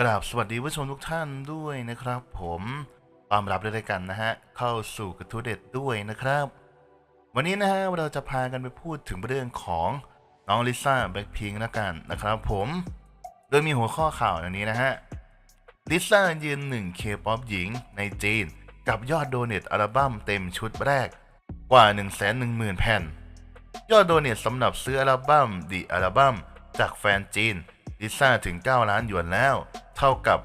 กราบสวัสดีผู้ชมทุกท่านด้วยนะครับ ผมต้อนรับด้วยกันนะฮะ เข้าสู่กระทู้เด็ดด้วยนะครับ วันนี้นะฮะเราจะพากันไปพูดถึงเรื่องของน้องลิซ่าแบ็คพิงค์นะกันนะครับผม โดยมีหัวข้อข่าวอย่างนี้นะฮะลิซ่ายืนหนึ่งเคป๊อปหญิงในจีน กับยอดโดเนทอัลบั้มเต็มชุดแรกกว่า 1 1 0 0 0 0 แผ่น ยอดโดเนทสำหรับซื้ออัลบั้มดีอัลบั้มจากแฟนจีนลิซ่าถึง 9 ล้านหยวนแล้ว เท่ากับ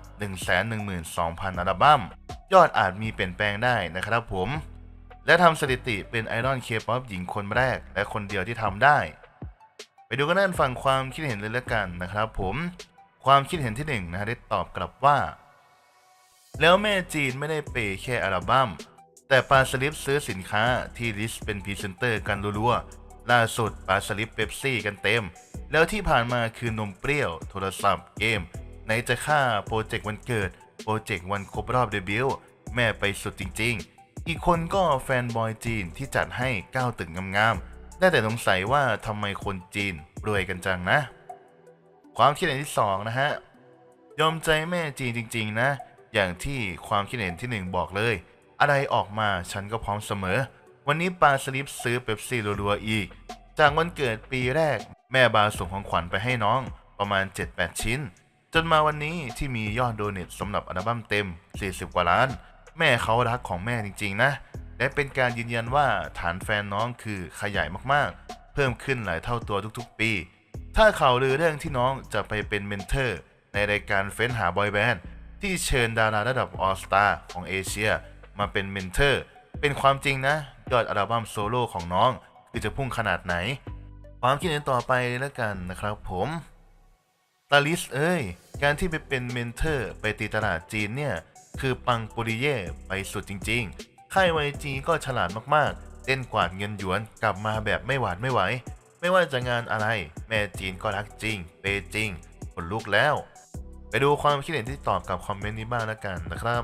112,000 อัลบั้ม ยอดอาจมีเปลี่ยนแปลงได้นะครับผม และทำสถิติเป็นไอดอลเคป๊อปหญิงคนแรก และคนเดียวที่ทำได้ ไปดูกันด้านฝั่งความคิดเห็นเลยละกันนะครับผมความคิดเห็นที่หนึ่งนะฮะได้ตอบกลับว่า แล้วแม่จีนไม่ได้เปย์แค่อัลบั้มแต่ปาสลิปซื้อสินค้าที่ลิสเป็นพรีเซนเตอร์กันรัวๆล่าสุดปาสลิปเป๊ปซี่กันเต็ม แล้วที่ผ่านมาคือนมเปรี้ยว โทรศัพท์เกม นจะค่าโปรเจกต์วันเกิด โปรเจกต์วันครบรอบเดบิวต์แม่ไปสุดจริง ๆ อีกคนก็แฟนบอยจีนที่จัดให้ก้าวตึกงามๆ ได้แต่สงสัยว่าทำไมคนจีนรวยกันจังนะ ความคิดเห็นที่สองนะฮะ ยอมใจแม่จีนจริง ๆ นะ อย่างที่ความคิดเห็นที่หนึ่งบอกเลย อะไรออกมาฉันก็พร้อมเสมอ วันนี้ปาสลิปซื้อเป๊ปซี่รัวๆอีก จากวันเกิดปีแรกแม่บาส่งของขวัญไปให้น้องประมาณ 7-8 ชิ้น จนมาวันนี้ที่มียอดโดเนทสำหรับอัลบั้มเต็ม 40 กว่าล้าน แม่เขารักของแม่จริงๆนะ และเป็นการยืนยันว่าฐานแฟนน้องคือขยายมากๆ เพิ่มขึ้นหลายเท่าตัวทุกๆ ปี ถ้าข่าวลือเรื่องที่น้องจะไปเป็นเมนเทอร์ ในรายการเฟ้นหาบอยแบนด์ที่เชิญดาราระดับออสตาของเอเชีย มาเป็นเมนเทอร์ เป็นความจริงนะ ยอดอัลบั้มโซโล่ของน้อง คือจะพุ่งขนาดไหน ความคิดเห็นต่อไปแล้วกันนะครับผม ตาลิสเอ้ย การที่ไปเป็นเมนเทอร์ไปตีตลาดจีนเนี่ย คือปังปุริเย่ไปสุดจริงๆ ค่ายไวจีก็ฉลาดมากๆเต้นกวาดเงินหยวนกลับมาแบบไม่หวาดไม่ไหว ไม่ว่าจะงานอะไร แม่จีนก็รักจริง เปจริงขนลุกแล้ว ไปดูความคิดเห็นที่ตอบกับคอมเมนต์นี้บ้างแล้วกันนะครับ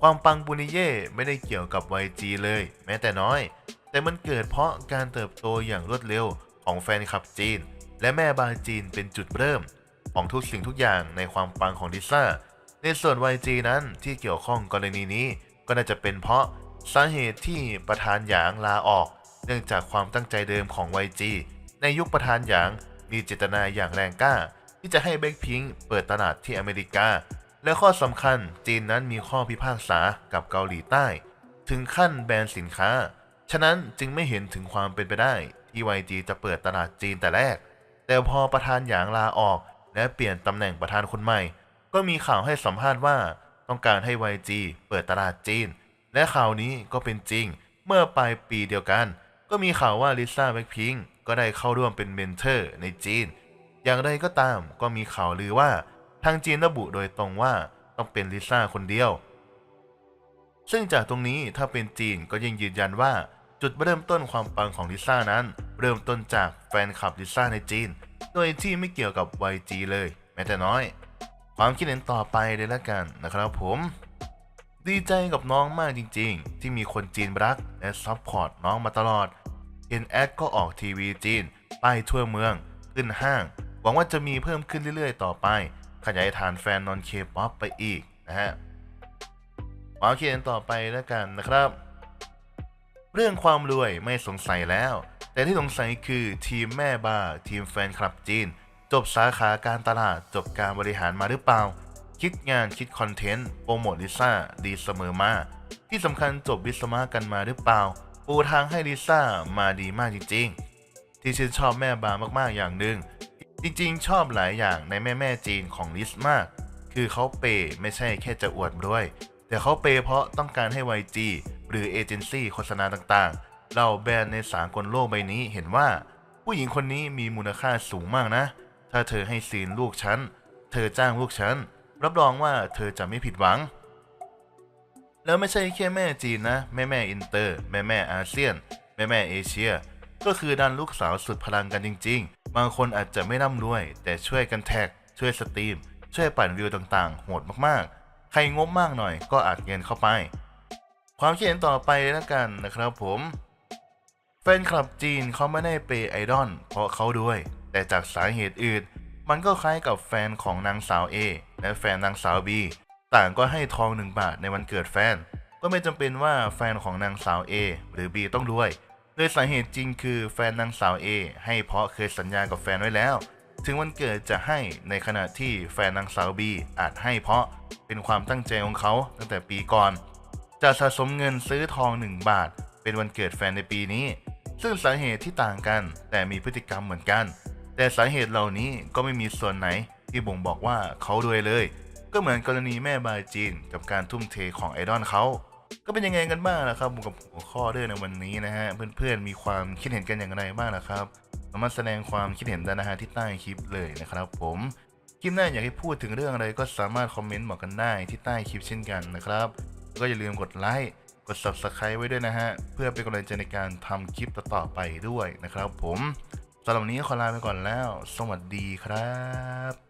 ความปังปุริเย่ไม่ได้เกี่ยวกับ YG เลย แม้แต่น้อย แต่มันเกิดเพราะการเติบโตอย่างรวดเร็วของแฟนคลับจีน และแม่บางจีนเป็นจุดเริ่ม ของทุกสิ่งทุกอย่างในความปังของลิซ่า ในส่วน YG นั้นที่เกี่ยวข้องกรณีนี้ ก็น่าจะเป็นเพราะสาเหตุที่ประธานหยางลาออก เนื่องจากความตั้งใจเดิมของ YG ในยุคประธานหยางมีเจตนาอย่างแรงกล้า ที่จะให้แบ็คพิงเปิดตลาดที่อเมริกา และข้อสำคัญจีนนั้นมีข้อพิพากษากับเกาหลีใต้ ถึงขั้นแบนสินค้า ฉะนั้นจึงไม่เห็นถึงความเป็นไปได้ที่ YG จะเปิดตลาดจีนแต่แรก แต่พอประธานหยางลาออก และเปลี่ยนตำแหน่งประธานคนใหม่ ก็มีข่าวให้สัมภาษณ์ว่าต้องการให้ YG เปิดตลาดจีน และข่าวนี้ก็เป็นจริง เมื่อปลายปีเดียวกัน ก็มีข่าวว่าลิซ่าแบ็คพิงก็ได้เข้าร่วมเป็นเมนเทอร์ในจีน อย่างไรก็ตามก็มีข่าวลือว่าทางจีนระบุโดยตรงว่าต้องเป็นลิซ่าคนเดียว ซึ่งจากตรงนี้ถ้าเป็นจีนก็ยังยืนยันว่าจุดเริ่มต้นความปังของลิซ่านั้น เริ่มต้นจากแฟนคลับลิซ่าในจีน โดยที่ไม่เกี่ยวกับ YG เลย แม้แต่น้อย ความคิดเห็นต่อไปเลยละกันนะครับผม ดีใจกับน้องมากจริง ๆ ที่มีคนจีนรักและซัพพอร์ตน้องมาตลอดเห็นแอดก็ออกทีวีจีน ไปทั่วเมือง ขึ้นห้าง หวังว่าจะมีเพิ่มขึ้นเรื่อยๆ ต่อไป ขยายฐานแฟนนอนเคป๊อปไปอีกนะฮะความคิดเห็นต่อไปแล้วกันนะครับ เรื่องความรวยไม่สงสัยแล้ว แต่ที่สงสัยคือทีมแม่บาร์ทีมแฟนคลับจีน จบสาขาการตลาดจบการบริหารมาหรือเปล่า คิดงานคิดคอนเทนต์โปรโมทลิซ่าดีเสมอมา ที่สำคัญจบวิศวะกันมาหรือเปล่า ปูทางให้ลิซ่ามาดีมากจริงๆ ที่ชื่นชอบแม่บาร์มากๆอย่างหนึ่งจริงๆ ชอบหลายอย่างในแม่แม่จีนของลิสมาก คือเขาเปย์ไม่ใช่แค่จะอวดด้วย แต่เขาเปย์เพราะต้องการให้ YG หรือเอเจนซี่โฆษณาต่างๆ เราแบรนด์ในสากลโลกใบนี้เห็นว่า ผู้หญิงคนนี้มีมูลค่าสูงมากนะ ถ้าเธอให้ซีนลูกฉัน เธอจ้างลูกฉัน รับรองว่าเธอจะไม่ผิดหวัง แล้วไม่ใช่แค่แม่จีนนะ แม่แม่อินเตอร์ แม่แม่อาเซียน แม่แม่เอเชีย ก็คือดันลูกสาวสุดพลังกันจริง ๆ บางคนอาจจะไม่ร่ำรวย แต่ช่วยกันแท็ก ช่วยสตรีม ช่วยปั่นวิวต่างๆ โหดมากๆ ใครงบมากหน่อยก็อัดเงินเข้าไปความคิดเห็นต่อไปแล้วกันนะครับผม แฟนคลับจีนเขาไม่ได้เปย์ไอดอลเพราะเขาด้วย แต่จากสาเหตุอื่น มันก็คล้ายกับแฟนของนางสาว A และแฟนนางสาว B ต่างก็ให้ทองหนึ่งบาทในวันเกิดแฟน ก็ไม่จำเป็นว่าแฟนของนางสาว A หรือ B ต้องรวยโดยสาเหตุจริงคือแฟนนางสาว A ให้เพราะเคยสัญญากับแฟนไว้แล้ว ถึงวันเกิดจะให้ในขณะที่แฟนนางสาว B อาจให้เพราะเป็นความตั้งใจของเขาตั้งแต่ปีก่อน จะสะสมเงินซื้อทอง 1 บาท เป็นวันเกิดแฟนในปีนี้ ซึ่งสาเหตุที่ต่างกัน แต่มีพฤติกรรมเหมือนกัน แต่สาเหตุเหล่านี้ก็ไม่มีส่วนไหน ที่บ่งบอกว่าเขารวยเลย ก็เหมือนกรณีแม่บายจีนกับการทุ่มเทของไอดอลเขาก็เป็นยังไงกันบ้างนะครับกับหัวข้อเรื่องในวันนี้นะฮะเพื่อนๆมีความคิดเห็นกันอย่างไรบ้างนะครับสามารถแสดงความคิดเห็นได้นะฮะที่ใต้คลิปเลยนะครับ ผมคลิปหน้าอยากให้พูดถึงเรื่องอะไรก็สามารถคอมเมนต์บอกกันได้ที่ใต้คลิปเช่นกันนะครับ ก็อย่าลืมกดไลค์ กด subscribe ไว้ด้วยนะฮะ เพื่อเป็นกำลังใจในการทำคลิปต่อๆไปด้วยนะครับผมสำหรับวันนี้ขอลาไปก่อนแล้ว สวัสดีครับ